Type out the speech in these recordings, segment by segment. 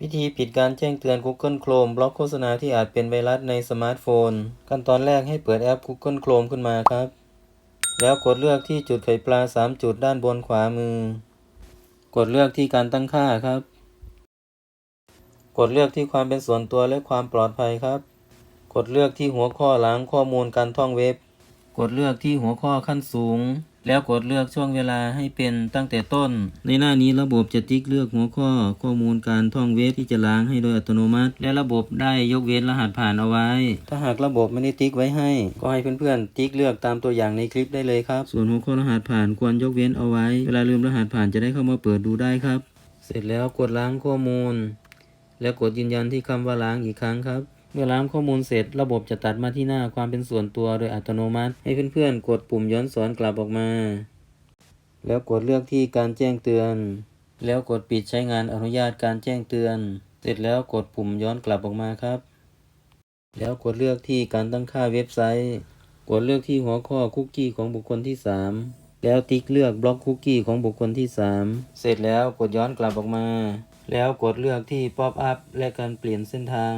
วิธีปิดการแจ้งเตือน Google Chrome บล็อกโฆษณาที่อาจเป็นไวรัสในสมาร์ทโฟน ขั้นตอนแรกให้เปิดแอป Google Chrome ขึ้นมาครับ แล้วกดเลือกที่จุดไข่ปลา 3 จุดด้านบนขวามือ กดเลือกที่การตั้งค่าครับ กดเลือกที่ความเป็นส่วนตัวและความปลอดภัยครับ กดเลือกที่หัวข้อหลังข้อมูลการท่องเว็บ กดเลือกที่หัวข้อขั้นสูง แล้วกดเลือกช่วงเวลาให้เป็นตั้งแต่ต้น ในหน้านี้ระบบจะติ๊กเลือกหัวข้อข้อมูลการท่องเว็บที่จะล้างให้โดยอัตโนมัติ และระบบได้ยกเว้นรหัสผ่านเอาไว้ ถ้าหากระบบไม่ได้ติ๊กไว้ให้ ก็ให้เพื่อนๆติ๊กเลือกตามตัวอย่างในคลิปได้เลยครับ ส่วนหัวข้อรหัสผ่านควรยกเว้นเอาไว้ เวลาลืมรหัสผ่านจะได้เข้ามาเปิดดูได้ครับ เสร็จแล้วกดล้างข้อมูล แล้วกดยืนยันที่คำว่าล้างอีกครั้งครับ เมื่อล้างข้อมูลเสร็จ ระบบจะตัดมาที่หน้าความเป็นส่วนตัวโดยอัตโนมัติ ให้เพื่อนๆ กดปุ่มย้อนสอนกลับออกมา แล้วกดเลือกที่การแจ้งเตือน แล้วกดปิดใช้งานอนุญาตการแจ้งเตือน เสร็จแล้วกดปุ่มย้อนกลับออกมาครับ แล้วกดเลือกที่การตั้งค่าเว็บไซต์ กดเลือกที่หัวข้อคุกกี้ของบุคคลที่ 3 แล้วติ๊กเลือกบล็อกคุกกี้ของบุคคลที่ 3 เสร็จแล้วกดย้อนกลับออกมา แล้วกดเลือกที่ป๊อปอัพและการเปลี่ยนเส้นทาง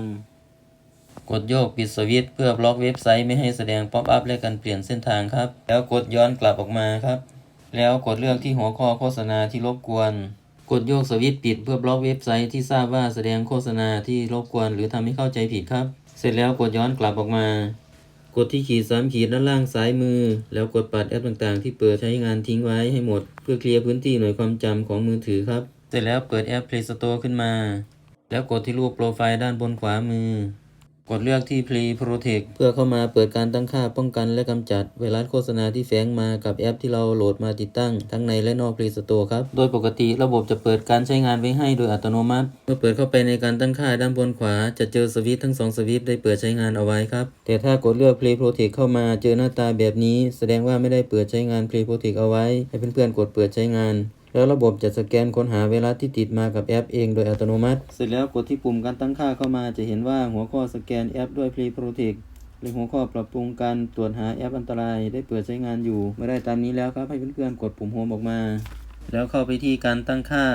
กดโยกปิดสวิตช์เพื่อบล็อกเว็บไซต์ไม่ให้แสดงป๊อปอัพและการเปลี่ยนเส้นทางครับ แล้วกดย้อนกลับออกมาครับ แล้วกดเลือกที่หัวข้อโฆษณาที่รบกวน กดโยกสวิตช์ปิดเพื่อบล็อกเว็บไซต์ที่ทราบว่าแสดงโฆษณาที่รบกวน หรือทำให้เข้าใจผิดครับ เสร็จแล้วกดย้อนกลับออกมา กดที่ขีดสามขีดด้านล่างซ้ายมือ แล้วกดปัดแอปต่างๆ ที่เปิดใช้งานทิ้งไว้ให้หมด เพื่อเคลียร์พื้นที่หน่วยความจำของมือถือครับ เสร็จแล้วเปิดแอป Play Store ขึ้นมา แล้วกดที่รูปโปรไฟล์ด้านบนขวามือ กดเลือกที่ Play Protect เพื่อเข้ามาเปิดการตั้งค่าป้องกันและกำจัดไวรัสโฆษณาที่แฝงมากับแอปที่เราโหลดมาติดตั้ง ทั้งในและนอก Play Store ครับ โดยปกติระบบจะเปิดการใช้งานไว้ให้โดยอัตโนมัติ เมื่อเปิดเข้าไปในการตั้งค่าด้านบนขวา จะเจอสวิตช์ทั้งสองสวิตช์ได้เปิดใช้งานเอาไว้ครับ แต่ถ้ากดเลือก Play Protect เข้ามาเจอหน้าตาแบบนี้ แสดงว่าไม่ได้เปิดใช้งาน Play Protect เอาไว้ ให้เพื่อนๆกดเปิดใช้งาน แล้วระบบจะสแกนค้นหาเวลาที่ติดมากับแอปเองโดยอัตโนมัติ เสร็จแล้วกดที่ปุ่มการตั้งค่าเข้ามาจะเห็นว่าหัวข้อสแกนแอปด้วย Play Protect หรือหัวข้อปรับปรุงการตรวจหาแอปอันตรายได้เปิดใช้งานอยู่ เมื่อได้ตามนี้แล้วครับให้เพื่อนๆกดปุ่มโฮมออกมา แล้วเข้าไปที่การตั้งค่า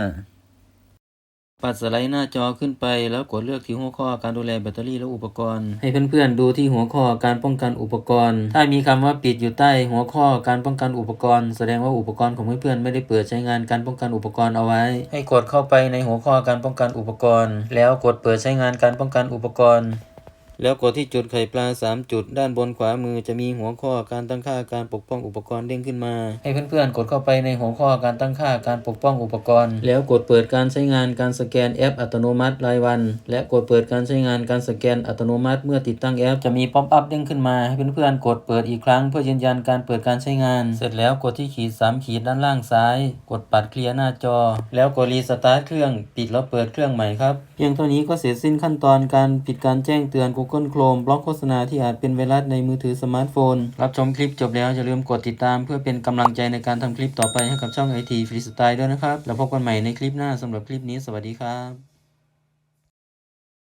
ปัดสไลด์หน้าจอขึ้นไป แล้วกดเลือกที่หัวข้อการดูแลแบตเตอรี่และอุปกรณ์ ให้เพื่อนๆดูที่หัวข้อการป้องกันอุปกรณ์ ถ้ามีคำว่าปิดอยู่ใต้หัวข้อการป้องกันอุปกรณ์ แสดงว่าอุปกรณ์ของเพื่อนๆไม่ได้เปิดใช้งานการป้องกันอุปกรณ์เอาไว้ ให้กดเข้าไปในหัวข้อการป้องกันอุปกรณ์ แล้วกดเปิดใช้งานการป้องกันอุปกรณ์ แล้วกดที่จุดไข่ปลา 3 จุด ด้านบนขวามือจะมีหัวข้อการตั้งค่าการปกป้องอุปกรณ์เด้งขึ้นมา ให้เพื่อนๆ กดเข้าไปในหัวข้อการตั้งค่าการปกป้องอุปกรณ์ แล้วกดเปิดการใช้งานการสแกนแอปอัตโนมัติรายวัน และกดเปิดการใช้งานการสแกนอัตโนมัติเมื่อติดตั้งแอป จะมีป๊อปอัพเด้งขึ้นมาให้เพื่อนๆ กดเปิดอีกครั้งเพื่อยืนยันการเปิดการใช้งาน เสร็จแล้วกดที่ขีด 3 ขีดด้านล่างซ้าย กดปัดเคลียร์หน้าจอ แล้วกดรีสตาร์ทเครื่อง ปิดแล้วเปิดเครื่องใหม่ครับ เพียงเท่านี้ก็เสร็จสิ้นขั้นตอนการปิดการแจ้งเตือน Google ก้นโครมบล็อกโฆษณาที่อาจเป็นไวรัสในมือถือสมาร์ทโฟน รับชมคลิปจบแล้วอย่าลืมกดติดตามเพื่อเป็นกำลังใจในการทำคลิปต่อไปให้กับช่องไอทีฟรีสไตล์ด้วยนะครับ แล้วพบกันใหม่ในคลิปหน้าสำหรับคลิปนี้สวัสดีครับ